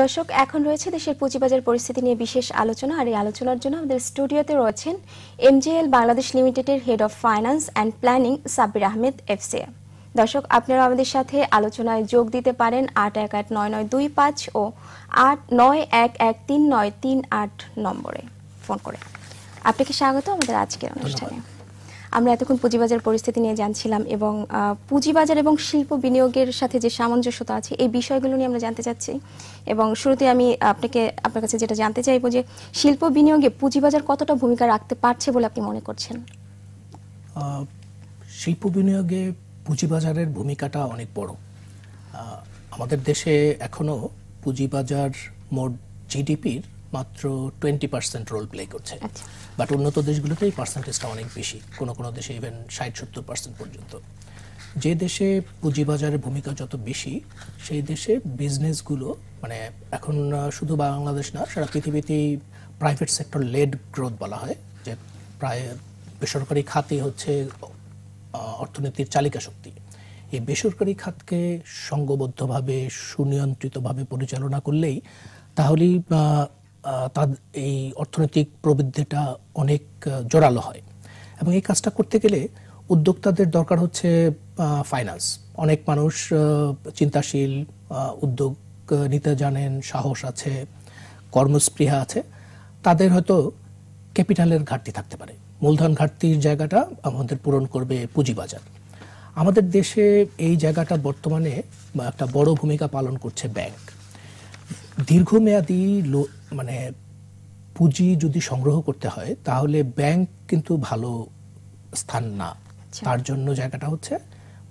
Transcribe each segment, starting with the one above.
দর্শক, এখন রয়েছে দেশের পুঁজিবাজার পরিস্থিতি নিয়ে বিশেষ আলোচনা, আর এই আলোচনার জন্য আমাদের স্টুডিওতে রয়েছেন এমজেএল বাংলাদেশ লিমিটেডের head of finance and planning Sabbir Ahmed FCA দর্শক আপনারা আমাদের সাথে আলোচনায় যোগ দিতে পারেন আট এক আট নয় নয় দুই পাঁচ ও আট নয় এক এক তিন নয় তিন আট নম্বরে। ফোন করে। আপনাকে স্বাগত আমাদের আজকের অনুষ্ঠানে। আমরা এতক্ষণ পুঁজিবাজার পরিস্থিতি নিয়ে জানছিলাম এবং পুঁজিবাজার এবং শিল্প বিনিয়োগের সাথে যে সামঞ্জস্যতা আছে, এই বিষয়গুলো নিয়ে আমরা জানতে চাচ্ছি। এবং শুরুতে আমি আপনাকে, আপনার কাছে যেটা জানতে চাইব যে, শিল্প বিনিয়োগে পুঁজিবাজার কতটা ভূমিকা রাখতে পারছে বলে আপনি মনে করছেন? শিল্প বিনিয়োগে পুঁজিবাজারের ভূমিকাটা অনেক বড়। আমাদের দেশে এখনও পুঁজিবাজার মোট জিডিপির মাত্র টোয়েন্টি পার্সেন্ট রোল প্লে করছে। আচ্ছা। বাট উন্নত দেশগুলোতে এই পার্সেন্টেজটা অনেক বেশি। কোনো কোনো দেশে ইভেন ষাট সত্তর পার্সেন্ট পর্যন্ত। যে দেশে পুঁজিবাজারের ভূমিকা যত বেশি সেই দেশে বিজনেসগুলো মানে এখন শুধু বাংলাদেশ না সারা পৃথিবীতেই প্রাইভেট সেক্টর লেড গ্রোথ বলা হয় যে প্রায় বেসরকারি খাতে হচ্ছে অর্থনীতির চালিকা শক্তি। এই বেসরকারি খাতকে সঙ্গবদ্ধভাবে সুনিয়ন্ত্রিতভাবে পরিচালনা করলেই তাহলেই এই অর্থনৈতিক প্রবৃদ্ধিটা অনেক জোরালো হয়। এবং এই কাজটা করতে গেলে উদ্যোক্তাদের দরকার হচ্ছে ফাইন্যান্স অনেক মানুষ চিন্তাশীল উদ্যোগ নিতে জানেন, সাহস আছে, কর্মস্পৃহা আছে। তাদের হয়তো ক্যাপিটালের ঘাটতি থাকতে পারে। মূলধন ঘাটতির জায়গাটা আমাদের পূরণ করবে পুঁজিবাজার। আমাদের দেশে এই জায়গাটা বর্তমানে একটা বড় ভূমিকা পালন করছে ব্যাংক দীর্ঘমেয়াদী লো- মানে পুঁজি যদি সংগ্রহ করতে হয় তাহলে ব্যাংক কিন্তু ভালো স্থান না। তার জন্য জায়গাটা হচ্ছে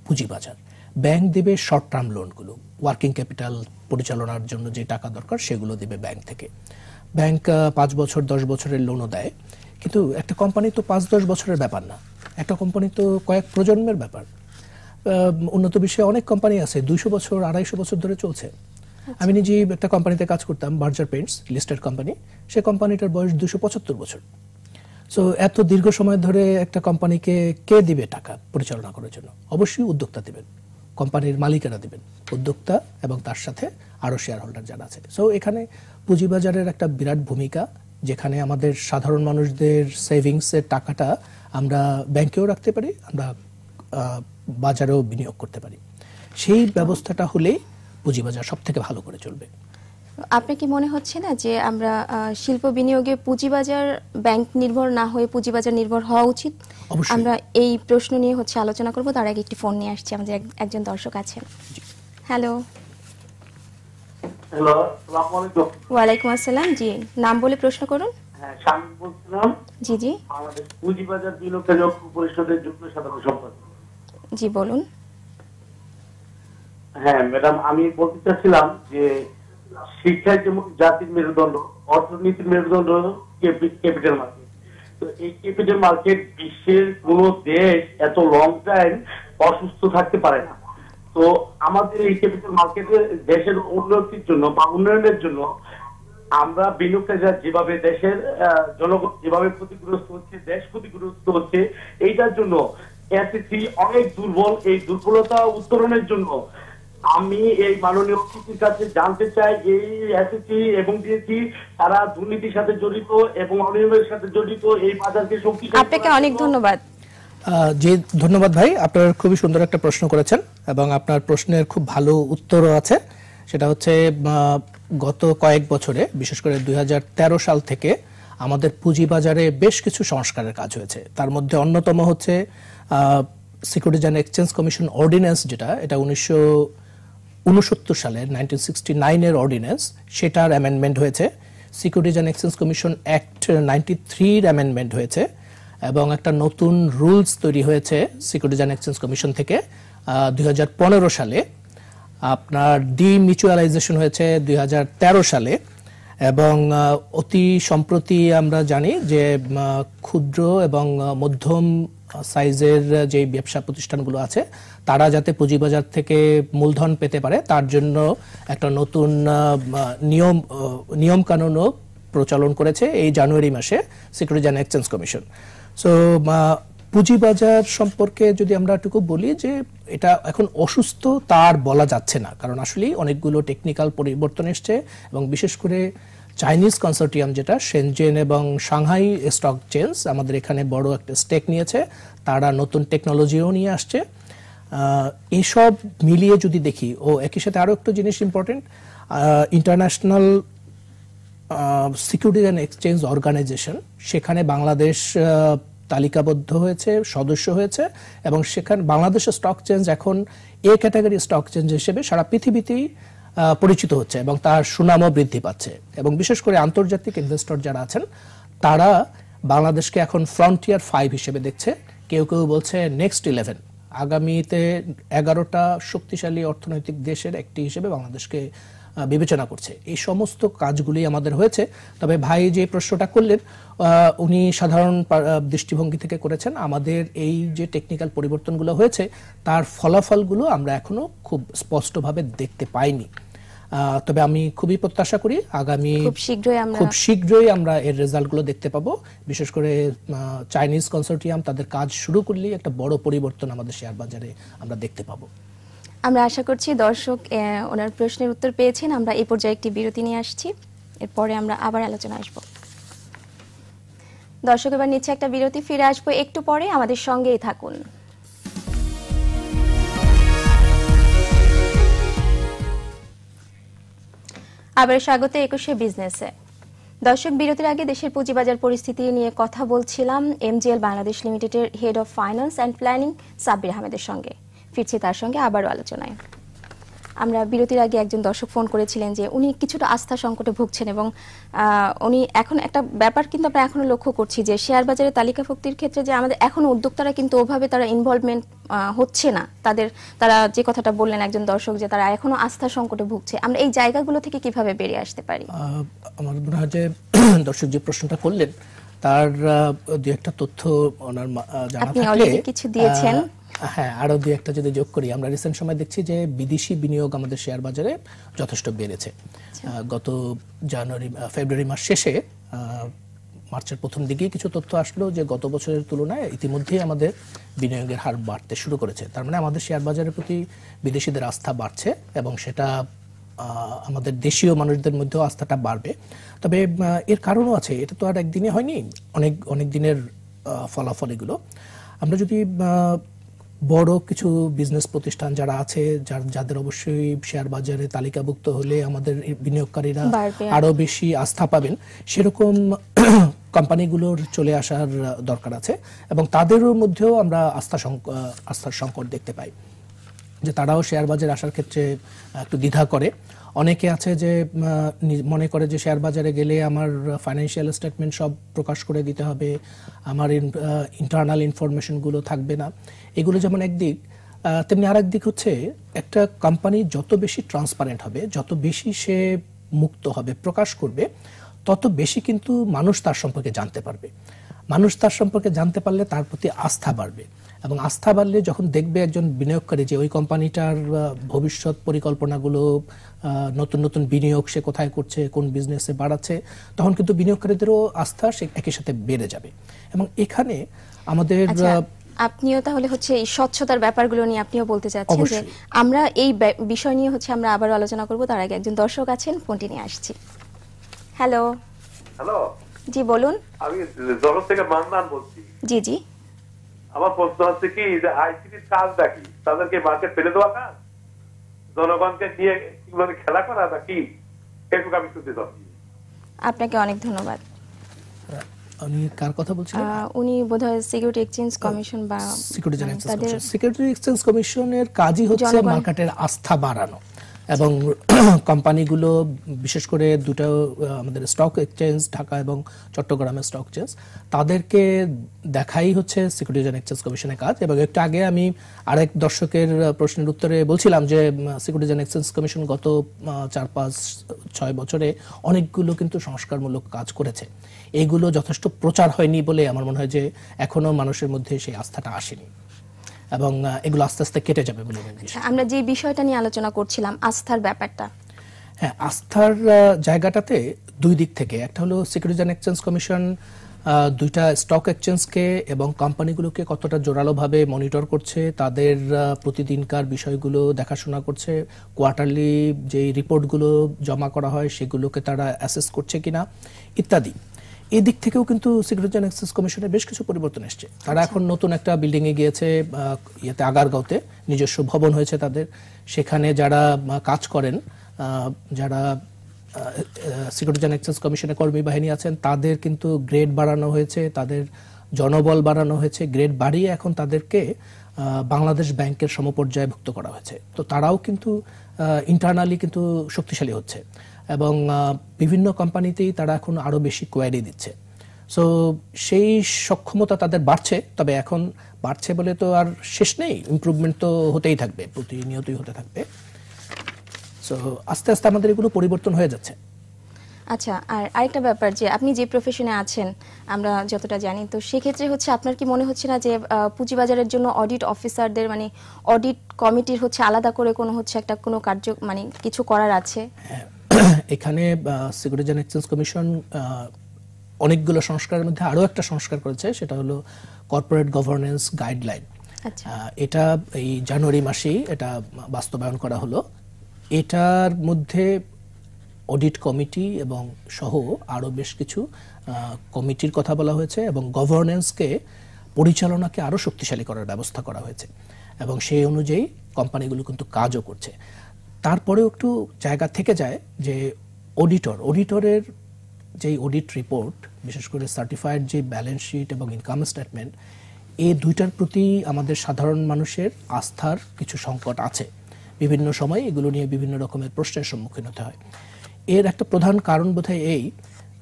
পুঁজিবাজার ব্যাংক দেবে শর্ট টার্ম লোনগুলো ওয়ার্কিং ক্যাপিটাল পরিচালনার জন্য যে টাকা দরকার সেগুলো দেবে ব্যাংক থেকে। ব্যাংক পাঁচ বছর দশ বছরের লোনও দেয়। কিন্তু একটা কোম্পানি তো পাঁচ দশ বছরের ব্যাপার না। একটা কোম্পানি তো কয়েক প্রজন্মের ব্যাপার। উন্নত বিশ্বে অনেক কোম্পানি আছে দুইশো বছর আড়াইশো বছর ধরে চলছে। আমি নিজেই একটা কোম্পানিতে কাজ করতাম বার্জার পেন্টস লিস্টেড কোম্পানি সে কোম্পানিটার বয়স দুশো পঁচাত্তর বছর। সো এত দীর্ঘ সময় ধরে একটা কোম্পানিকে কে দিবে টাকা পরিচালনা করার জন্য? অবশ্যই উদ্যোক্তা দিবেন। কোম্পানির মালিকেরা দিবেন। উদ্যোক্তা এবং তার সাথে আরও শেয়ার হোল্ডার যারা আছে। সো এখানে পুঁজিবাজারের একটা বিরাট ভূমিকা, যেখানে আমাদের সাধারণ মানুষদের সেভিংসের টাকাটা আমরা ব্যাংকেও রাখতে পারি, আমরা বাজারেও বিনিয়োগ করতে পারি। সেই ব্যবস্থাটা হলেই পুঁজিবাজার সব থেকে ভালো করে চলবে। আপনার কি মনে হচ্ছে না যে আমরা শিল্প বিনিয়োগে পুঁজিবাজার ব্যাংক নির্ভর না হয়ে পুঁজিবাজার নির্ভর হওয়া উচিত? আমরা এই প্রশ্ন নিয়ে হচ্ছে আলোচনা করব তার আগে একটি ফোন নিয়ে আসছি আমাদের এক- একজন দর্শক আছেন। হ্যালো। হ্যালো আসসালামু আলাইকুম। ওয়ালাইকুম আসসালাম জি নাম বলে প্রশ্ন করুন। হ্যাঁ বলছিলাম জি জি। বাংলাদেশ পুঁজিবাজার বিনিয়োগ পরিষদের যুগ্ম সাধারণ সম্পাদক। জি বলুন। হ্যাঁ ম্যাডাম, আমি বলতে চাচ্ছিলাম যে শিক্ষায় যেমন জাতির মেরুদণ্ড, অর্থনীতির মেরুদণ্ড ক্যাপিটাল মার্কেট তো এই ক্যাপিটাল মার্কেট বিশ্বের কোন দেশ এত লং টাইম অসুস্থ থাকতে পারে না। তো আমাদের এই ক্যাপিটাল মার্কেটে দেশের উন্নতির জন্য বা উন্নয়নের জন্য আমরা বিনিয়োগকারীরা যেভাবে দেশের জনগণ যেভাবে ক্ষতিগ্রস্ত হচ্ছে, দেশ ক্ষতিগ্রস্ত হচ্ছে, এইটার জন্য এসএসসি অনেক দুর্বল। এই দুর্বলতা উত্তরণের জন্য আমি এই মাননীয় অতিথির কাছে জানতে চাই এই এসএসসি এবং ডিএসসি তারা দুর্নীতির সাথে জড়িত এবং অনিয়মের সাথে জড়িত এই বাজারকে শক্তিশালী আপনাকে অনেক ধন্যবাদ। আহ, জি ধন্যবাদ ভাই। আপনার খুবই সুন্দর একটা প্রশ্ন করেছেন এবং আপনার প্রশ্নের খুব ভালো উত্তরও আছে। সেটা হচ্ছে গত কয়েক বছরে বিশেষ করে দুই হাজার তেরো সাল থেকে আমাদের পুঁজিবাজারে বেশ কিছু সংস্কারের কাজ হয়েছে। তার মধ্যে অন্যতম হচ্ছে securities and exchange commission ordinance যেটা এটা উনিশশো উনসত্তর সালের নাইনটিন সিক্সটি নাইনের অর্ডিন্যান্স সেটার অ্যামেন্ডমেন্ট হয়েছে। Securities and exchange commission act ninety থ্রির অ্যামেন্ডমেন্ট হয়েছে এবং একটা নতুন রুলস তৈরি হয়েছে সিকিউরিটিজ অ্যান্ড এক্সচেঞ্জ কমিশন থেকে দু হাজার পনেরো সালে। আপনার ডিমিউচুয়ালাইজেশন হয়েছে দুই হাজার তেরো সালে এবং অতি সম্প্রতি আমরা জানি যে ক্ষুদ্র এবং মধ্যম সাইজের যে ব্যবসা প্রতিষ্ঠানগুলো আছে, তারা যাতে পুঁজিবাজার থেকে মূলধন পেতে পারে, তার জন্য একটা নতুন নিয়ম নিয়ম কানুনও প্রচলন করেছে এই জানুয়ারি মাসে security and exchange commission so পুঁজিবাজার সম্পর্কে যদি আমরা একটুকু বলি যে এটা এখন অসুস্থ, তার বলা যাচ্ছে না। কারণ আসলে অনেকগুলো টেকনিক্যাল পরিবর্তন এসছে এবং বিশেষ করে চাইনিজ কনসোর্টিয়াম যেটা সেনজেন এবং সাংহাই স্টক চেঞ্জ আমাদের এখানে বড় একটা স্টেক নিয়েছে। তারা নতুন টেকনোলজিও নিয়ে আসছে। এইসব মিলিয়ে যদি দেখি, ও একই সাথে আরও একটা জিনিস important international security and exchange organisation সেখানে বাংলাদেশ তালিকাবদ্ধ হয়েছে, সদস্য হয়েছে এবং সেখানে বাংলাদেশের স্টক চেঞ্জ এখন এ ক্যাটাগরি স্টক চেঞ্জ হিসেবে সারা পৃথিবীতেই পরিচিত হচ্ছে এবং তার সুনামও বৃদ্ধি পাচ্ছে। এবং বিশেষ করে আন্তর্জাতিক ইনভেস্টর যারা আছেন, তারা বাংলাদেশকে এখন ফ্রন্টিয়ার ফাইভ হিসেবে দেখছে। কেউ কেউ বলছে নেক্সট ইলেভেন আগামীতে এগারোটা শক্তিশালী অর্থনৈতিক দেশের একটি হিসেবে বাংলাদেশকে বিবেচনা করছে। এই সমস্ত কাজগুলি আমাদের হয়েছে। তবে ভাই যে প্রশ্নটা করলেন উনি সাধারণ দৃষ্টিভঙ্গি থেকে করেছেন। আমাদের এই যে টেকনিক্যাল পরিবর্তনগুলো হয়েছে তার ফলাফলগুলো আমরা এখনও খুব স্পষ্টভাবে দেখতে পাইনি। তবে আমি খুবই প্রত্যাশা করি আগামী খুব শীঘ্রই আমরা খুব শীঘ্রই আমরা এর রেজাল্টগুলো দেখতে পাবো। বিশেষ করে চাইনিজ কনসোর্টিয়াম তাদের কাজ শুরু করলেই একটা বড় পরিবর্তন আমাদের শেয়ার বাজারে আমরা দেখতে পাবো। আমরা আশা করছি দর্শক ওনার প্রশ্নের উত্তর পেয়েছেন। আমরা এই পর্যায়ে একটি বিরতি নিয়ে আসছি। এরপরে আমরা আবার আলোচনা আসব। দর্শক, এবার নিচ্ছে একটা বিরতি, ফিরে আসব একটু পরে। আমাদের সঙ্গেই থাকুন। আবার স্বাগত একুশে বিজনেসে। দর্শক, বিরতির আগে দেশের পুঁজিবাজার পরিস্থিতি নিয়ে কথা বলছিলাম এমজিএল বাংলাদেশ লিমিটেডের head of finance and planning Sabbir আহমেদের সঙ্গে। ফিরছি তার সঙ্গে আবারও আলোচনায়। আমরা বিরতির আগে একজন দর্শক ফোন করেছিলেন যে উনি কিছুটা আস্থা সংকটে ভুগছেন এবং উনি এখন একটা ব্যাপার কিন্তু আমরা এখনও লক্ষ্য করছি যে শেয়ার বাজারে তালিকাভুক্তির ক্ষেত্রে যে আমাদের এখনও উদ্যোক্তারা কিন্তু ওভাবে তারা ইনভলভমেন্ট হচ্ছে না। তাদের তারা যে কথাটা বললেন একজন দর্শক যে তারা এখনও আস্থা সংকটে ভুগছে। আমরা এই জায়গাগুলো থেকে কীভাবে বেরিয়ে আসতে পারি? আমার মনে হয় যে দর্শক যে প্রশ্নটা করলেন তার দু একটা তথ্য ওনার জানা আপনি থাকলে কিছু দিয়েছেন। হ্যাঁ আরও দু একটা যদি যোগ করি আমরা রিসেন্ট সময় দেখছি যে বিদেশি বিনিয়োগ আমাদের শেয়ার বাজারে যথেষ্ট বেড়েছে। আচ্ছা। গত জানুয়ারি ফেব্রুয়ারি মাস শেষে মার্চের প্রথম দিকেই কিছু তথ্য আসলো যে গত বছরের তুলনায় ইতিমধ্যেই আমাদের বিনিয়োগের হার বাড়তে শুরু করেছে। তার মানে আমাদের শেয়ার বাজারের প্রতি বিদেশিদের আস্থা বাড়ছে এবং সেটা আমাদের দেশীয় মানুষদের মধ্যেও আস্থাটা বাড়বে। তবে এর কারণও আছে এটা তো আর একদিনে হয়নি অনেক অনেক দিনের ফলাফল এগুলো। আমরা যদি বড় কিছু বিজনেস প্রতিষ্ঠান যারা আছে যার যাদের অবশ্যই শেয়ার বাজারে তালিকাভুক্ত হলে আমাদের বিনিয়োগকারীরা আরও বেশি আস্থা পাবেন। সেরকম কোম্পানিগুলোর চলে আসার দরকার আছে এবং তাদের মধ্যেও আমরা আস্থা আস্থার সংকট দেখতে পাই। যে তারাও শেয়ার বাজারে আসার ক্ষেত্রে একটু দ্বিধা করে। অনেকে আছে যে মনে করে যে শেয়ার বাজারে গেলে আমার ফাইন্যান্সিয়াল স্টেটমেন্ট সব প্রকাশ করে দিতে হবে, আমার ইন্টারনাল ইনফরমেশনগুলো থাকবে না। এগুলো যেমন একদিক তেমনি আরেক দিক হচ্ছে একটা কোম্পানি যত বেশি ট্রান্সপারেন্ট হবে, যত বেশি সে মুক্ত হবে, প্রকাশ করবে, তত বেশি কিন্তু মানুষ তার সম্পর্কে জানতে পারবে। মানুষ তার সম্পর্কে জানতে পারলে তার প্রতি আস্থা বাড়বে। এবং আস্থা বাড়লে যখন দেখবে একজন বিনিয়োগকারী যে ওই কোম্পানিটার ভবিষ্যৎ পরিকল্পনাগুলো নতুন নতুন বিনিয়োগ সে কোথায় করছে কোন বিজনেসে বাড়াচ্ছে তখন কিন্তু বিনিয়োগকারীদেরও আস্থা সে একই সাথে বেড়ে যাবে। এবং এখানে আমাদের আচ্ছা আপনিও তাহলে হচ্ছে এই স্বচ্ছতার ব্যাপারগুলো নিয়ে আপনিও বলতে চাচ্ছেন যে আমরা এই বিষয় নিয়ে হচ্ছে আমরা আবার আলোচনা করব। তার আগে একজন দর্শক আছেন ফোনটি নিয়ে আসছি। হ্যালো। হ্যালো। জি বলুন। আমি জগৎ থেকে মান্নান বলছি। জি জি। আমার প্রশ্ন হচ্ছে কি যে আইসিটির কাজটা কি? তাদেরকে মার্কেট ফেলে দেওয়া কাজ? জনগণকে নিয়ে কীভাবে খেলা করা নাকি? এটুকু আমি শুনতে চাচ্ছি আপনাকে অনেক ধন্যবাদ। আমি কার কথা বলছিলাম উনি বোধহয় সিকিউরিটি এক্সচেঞ্জ কমিশন বা সিকিউরিটি মানে এক্সচেঞ্জ কমিশন সিকিউরিটি এক্সচেঞ্জ কমিশনের কাজই হচ্ছে মার্কেটের আস্থা বাড়ানো। এবং কোম্পানিগুলো বিশেষ করে দুটো আমাদের স্টক এক্সচেঞ্জ ঢাকা এবং চট্টগ্রামের স্টক এক্সচেঞ্জ তাদেরকে দেখাই হচ্ছে সিকিউরিটি এক্সচেঞ্জ কমিশনের কাজ। এবং একটু আগে আমি আরেক দর্শকের প্রশ্নের উত্তরে বলছিলাম যে সিকিউরিটি এক্সচেঞ্জ কমিশন গত চার, পাঁচ, ছয় বছরে অনেকগুলো কিন্তু সংস্কারমূলক কাজ করেছে। এইগুলো যথেষ্ট প্রচার হয়নি বলে আমার মনে হয় যে এখনও মানুষের মধ্যে সেই আস্থাটা আসেনি। এবং এগুলো আস্তে আস্তে কেটে যাবে বলে আচ্ছা, আমরা যে বিষয়টা নিয়ে আলোচনা করছিলাম আস্থার ব্যাপারটা। হ্যাঁ আস্থার জায়গাটাতে দুই দিক থেকে একটা হলো সিকিউরিটি অ্যান্ড এক্সচেঞ্জ কমিশন দুইটা স্টক এক্সচেঞ্জকে এবং কোম্পানিগুলোকে কতটা জোরালোভাবে মনিটর করছে তাদের প্রতিদিনকার বিষয়গুলো দেখাশোনা করছে কোয়ার্টারলি যেই রিপোর্টগুলো জমা করা হয় সেগুলোকে তারা অ্যাসেস করছে কিনা ইত্যাদি। এই দিক থেকেও কিন্তু সিকিউরিটি অ্যান্ড এক্সচেঞ্জ কমিশনের বেশ কিছু পরিবর্তন এসছে। তারা এখন নতুন একটা বিল্ডিং এ গিয়েছে ইয়েতে আগারগাঁওতে নিজস্ব ভবন হয়েছে তাদের। সেখানে যারা কাজ করেন যারা সিকিউরিটি অ্যান্ড এক্সচেঞ্জ কমিশনের কর্মী বাহিনী আছেন তাদের কিন্তু গ্রেড বাড়ানো হয়েছে তাদের জনবল বাড়ানো হয়েছে গ্রেড বাড়িয়ে এখন তাদেরকে বাংলাদেশ ব্যাংকের সমপর্যায়ে ভুক্ত করা হয়েছে। তো তারাও কিন্তু ইন্টারনালি কিন্তু শক্তিশালী হচ্ছে। এবং বিভিন্ন কোম্পানিতেই তারা এখন আরও বেশি কোয়ারি দিচ্ছে। সো সেই সক্ষমতা তাদের বাড়ছে তবে এখন বাড়ছে বলে তো আর শেষ নেই। ইমপ্রুভমেন্ট তো হতেই থাকবে প্রতিনিয়তই হতে থাকবে। সো আস্তে আস্তে আমাদের এগুলো পরিবর্তন হয়ে যাচ্ছে। আচ্ছা আর আরেকটা ব্যাপার যে আপনি যে প্রফেশনে আছেন আমরা যতটা জানি তো সেক্ষেত্রে হচ্ছে আপনার কি মনে হচ্ছে না যে পুঁজিবাজারের জন্য অডিট অফিসারদের মানে অডিট কমিটির হচ্ছে আলাদা করে কোনো হচ্ছে একটা কোনো কার্য মানে কিছু করার আছে? এখানে সিকিউরিটি অ্যান্ড এক্সচেঞ্জ কমিশন অনেকগুলো সংস্কারের মধ্যে আরও একটা সংস্কার করেছে সেটা হলো কর্পোরেট গভর্নেন্স গাইডলাইন এটা এই জানুয়ারি মাসেই এটা বাস্তবায়ন করা হলো। এটার মধ্যে অডিট কমিটি এবং সহ আরও বেশ কিছু কমিটির কথা বলা হয়েছে এবং গভর্নেন্সকে পরিচালনাকে আরও শক্তিশালী করার ব্যবস্থা করা হয়েছে। এবং সেই অনুযায়ী কোম্পানিগুলো কিন্তু কাজও করছে। তারপরেও একটু জায়গা থেকে যায় যে অডিটর অডিটরের যেই অডিট রিপোর্ট বিশেষ করে সার্টিফাইড যে ব্যালেন্স শিট এবং ইনকাম স্টেটমেন্ট এই দুইটার প্রতি আমাদের সাধারণ মানুষের আস্থার কিছু সংকট আছে। বিভিন্ন সময় এগুলো নিয়ে বিভিন্ন রকমের প্রশ্নের সম্মুখীন হতে হয়। এর একটা প্রধান কারণ বোধহয় এই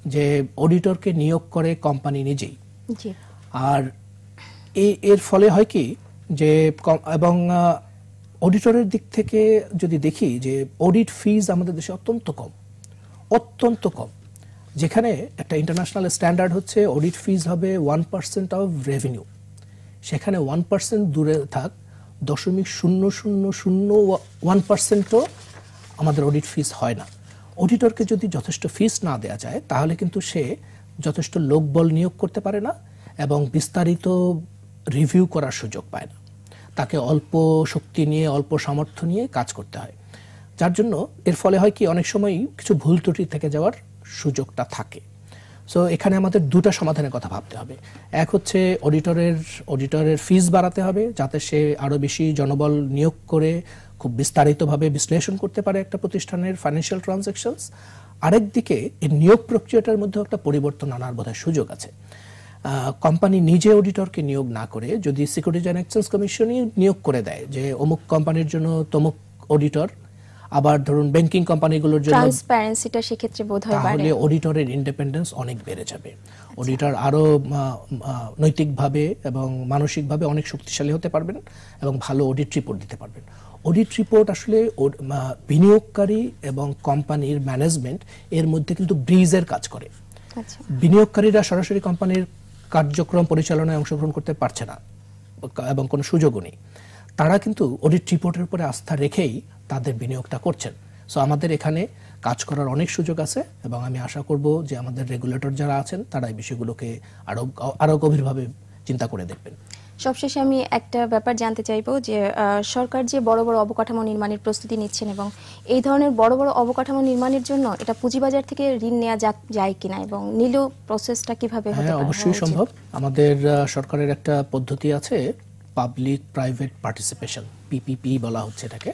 যে অডিটরকে নিয়োগ করে কোম্পানি নিজেই। আর এই এর ফলে হয় কি যে এবং অডিটরের দিক থেকে যদি দেখি যে অডিট ফিজ আমাদের দেশে অত্যন্ত কম অত্যন্ত কম, যেখানে একটা ইন্টারন্যাশনাল স্ট্যান্ডার্ড হচ্ছে অডিট ফিজ হবে ওয়ান পার্সেন্ট অফ রেভিনিউ সেখানে ওয়ান পার্সেন্ট দূরে থাক, দশমিক শূন্য শূন্য শূন্য ওয়ান পার্সেন্টও আমাদের অডিট ফিস হয় না। অডিটরকে যদি যথেষ্ট ফিস না দেওয়া যায়, তাহলে কিন্তু সে যথেষ্ট লোকবল নিয়োগ করতে পারে না এবং বিস্তারিত রিভিউ করার সুযোগ পায় না। তাকে অল্প শক্তি নিয়ে, অল্প সামর্থ্য নিয়ে কাজ করতে হয়। যার জন্য এর ফলে হয় কি, অনেক সময় কিছু ভুল ত্রুটি থেকে যাওয়ার সুযোগটা থাকে। সো এখানে আমাদের দুটা সমাধানের কথা ভাবতে হবে। এক হচ্ছে অডিটরের অডিটরের ফিস বাড়াতে হবে, যাতে সে আরও বেশি জনবল নিয়োগ করে খুব বিস্তারিতভাবে বিশ্লেষণ করতে পারে একটা প্রতিষ্ঠানের ফাইন্যান্সিয়াল ট্রানজ্যাকশনস আরেক দিকে এই নিয়োগ প্রক্রিয়াটার মধ্যে একটা পরিবর্তন আনার বোধহয় সুযোগ আছে। কোম্পানি নিজে অডিটরকে নিয়োগ না করে যদি সিকিউরিটি অ্যান্ড এক্সচেঞ্জ কমিশনই নিয়োগ করে দেয় যে অমুক কোম্পানির জন্য তমুক অডিটর আবার ধরুন ব্যাংকিং কোম্পানিগুলোর জন্য ট্রান্সপারেন্সিটা সেক্ষেত্রে বোধ হয় বাড়ে। তাহলে অডিটরের ইন্ডিপেন্ডেন্স অনেক বেড়ে যাবে। অডিটর আরও নৈতিকভাবে এবং মানসিকভাবে অনেক শক্তিশালী হতে পারবেন এবং ভালো অডিট রিপোর্ট দিতে পারবেন। অডিট রিপোর্ট আসলে বিনিয়োগকারী এবং কোম্পানির ম্যানেজমেন্ট এর মধ্যে কিন্তু ব্রিজের কাজ করে। আচ্ছা। বিনিয়োগকারীরা সরাসরি কোম্পানির কার্যক্রম পরিচালনায় অংশগ্রহণ করতে পারছে না এবং কোনো সুযোগও নেই। তারা কিন্তু অডিট রিপোর্টের উপরে আস্থা রেখেই তাদের বিনিয়োগটা করছেন। সো আমাদের এখানে কাজ করার অনেক সুযোগ আছে এবং আমি আশা করব যে আমাদের রেগুলেটর যারা আছেন, তারা এই বিষয়গুলোকে আরও আরও গভীরভাবে চিন্তা করে দেখবেন। সবশেষে আমি একটা ব্যাপার জানতে চাইব যে সরকার যে বড় বড় অবকাঠামো নির্মাণের প্রস্তুতি নিচ্ছেন এবং এই ধরনের বড় বড় অবকাঠামো নির্মাণের জন্য এটা পুঁজিবাজার থেকে ঋণ নেওয়া যায় কিনা এবং নিলেও প্রসেসটা কীভাবে হতে হ্যাঁ পারে? অবশ্যই সম্ভব। আমাদের সরকারের একটা পদ্ধতি আছে পাবলিক প্রাইভেট পার্টিসিপেশন পিপিপি বলা হচ্ছে এটাকে।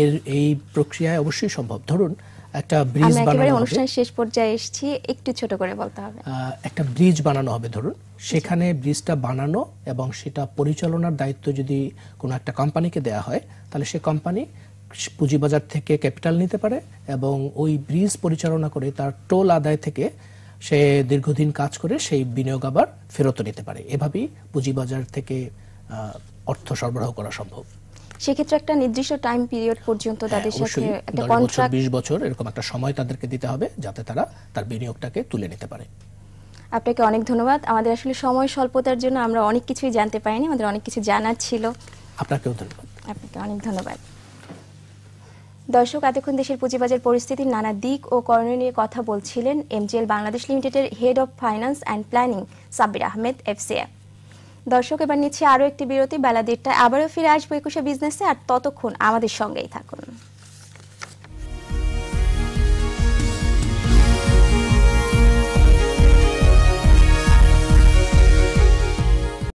এর এই প্রক্রিয়ায় অবশ্যই সম্ভব। ধরুন একটা ব্রিজ বানানো হবে। অনুষ্ঠানের শেষ পর্যায়ে এসেছি একটু ছোট করে বলতে হবে। একটা ব্রিজ বানানো হবে ধরুন। সেখানে ব্রিজটা বানানো এবং সেটা পরিচালনার দায়িত্ব যদি কোনো একটা কোম্পানিকে দেওয়া হয় তাহলে সে কোম্পানি পুঁজিবাজার থেকে ক্যাপিটাল নিতে পারে এবং ওই ব্রিজ পরিচালনা করে তার টোল আদায় থেকে সে দীর্ঘদিন কাজ করে সেই বিনিয়োগ আবার ফেরত নিতে পারে। এভাবেই পুঁজিবাজার থেকে আহ, অর্থ সরবরাহ করা সম্ভব। সেক্ষেত্রে একটা নির্দিষ্ট টাইম পিরিয়ড পর্যন্ত তাদের সাথে একটা কন্ট্রাক্ট বিশ বছর এরকম একটা সময় তাদেরকে দিতে হবে যাতে তারা তার বিনিয়োগটাকে তুলে নিতে পারে। আপনাকে অনেক ধন্যবাদ। আমাদের আসলে সময় স্বল্পতার জন্য আমরা অনেক কিছুই জানতে পারিনি আমাদের অনেক কিছু জানার ছিল। আপনাকেও ধন্যবাদ। আপনাকে অনেক ধন্যবাদ। দর্শক এতক্ষণ দেশের পুঁজিবাজার পরিস্থিতির নানা দিক ও করণীয় নিয়ে কথা বলছিলেন এমজিএল বাংলাদেশ লিমিটেডের head of finance and planning Sabbir Ahmed FCA দর্শক, এবার নিচ্ছে আরও একটি বিরতি। বেলা দেড়টায় আবারও ফিরে আসব একুশে বিজনেসে, আর ততক্ষণ আমাদের সঙ্গেই থাকুন।